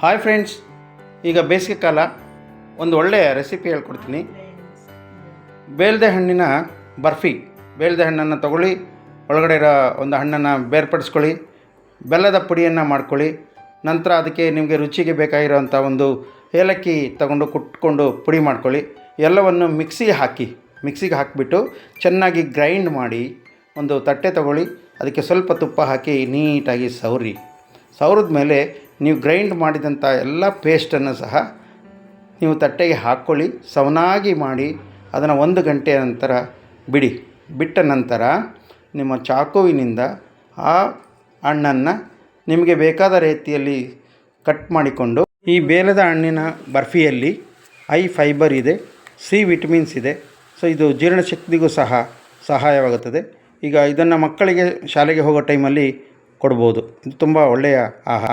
Hi friends ಈಗ ಬೇಸಿಗೆ ಕಾಲ, ಒಂದು ಒಳ್ಳೆಯ ರೆಸಿಪಿ ಹೇಳ್ಕೊಡ್ತೀನಿ. ಬೇಲ್ದೆ ಹಣ್ಣಿನ ಬರ್ಫಿ. ಬೇಲ್ದೆ ಹಣ್ಣನ್ನು ತಗೊಳ್ಳಿ, ಒಳಗಡೆ ಇರೋ ಒಂದು ಹಣ್ಣನ್ನು ಬೇರ್ಪಡಿಸ್ಕೊಳ್ಳಿ, ಬೆಲ್ಲದ ಪುಡಿಯನ್ನು ಮಾಡ್ಕೊಳ್ಳಿ, ನಂತರ ಅದಕ್ಕೆ ನಿಮಗೆ ರುಚಿಗೆ ಬೇಕಾಗಿರೋಂಥ ಒಂದು ಏಲಕ್ಕಿ ತಗೊಂಡು ಕುಟ್ಕೊಂಡು ಪುಡಿ ಮಾಡ್ಕೊಳ್ಳಿ. ಎಲ್ಲವನ್ನು ಮಿಕ್ಸಿಗೆ ಹಾಕಿ, ಮಿಕ್ಸಿಗೆ ಹಾಕಿಬಿಟ್ಟು ಚೆನ್ನಾಗಿ ಗ್ರೈಂಡ್ ಮಾಡಿ ಒಂದು ತಟ್ಟೆ ತಗೊಳ್ಳಿ, ಅದಕ್ಕೆ ಸ್ವಲ್ಪ ತುಪ್ಪ ಹಾಕಿ ನೀಟಾಗಿ ಸವರಿ. ಸವರಿದ ಮೇಲೆ ನೀವು ಗ್ರೈಂಡ್ ಮಾಡಿದಂಥ ಎಲ್ಲ ಪೇಸ್ಟನ್ನು ಸಹ ನೀವು ತಟ್ಟೆಗೆ ಹಾಕ್ಕೊಳ್ಳಿ, ಸವನಾಗಿ ಮಾಡಿ, ಅದನ್ನು ಒಂದು ಗಂಟೆಯ ನಂತರ ಬಿಡಿ. ಬಿಟ್ಟ ನಂತರ ನಿಮ್ಮ ಚಾಕುವಿನಿಂದ ಆ ಹಣ್ಣನ್ನು ನಿಮಗೆ ಬೇಕಾದ ರೀತಿಯಲ್ಲಿ ಕಟ್ ಮಾಡಿಕೊಂಡು, ಈ ಬೇಲದ ಹಣ್ಣಿನ ಬರ್ಫಿಯಲ್ಲಿ ಐ ಫೈಬರ್ ಇದೆ, ಸಿ ವಿಟಮಿನ್ಸ್ ಇದೆ, ಸೊ ಇದು ಜೀರ್ಣಶಕ್ತಿಗೂ ಸಹ ಸಹಾಯವಾಗುತ್ತದೆ. ಈಗ ಇದನ್ನು ಮಕ್ಕಳಿಗೆ ಶಾಲೆಗೆ ಹೋಗೋ ಟೈಮಲ್ಲಿ ಕೊಡ್ಬೋದು. ಇದು ತುಂಬ ಒಳ್ಳೆಯ ಆಹಾರ.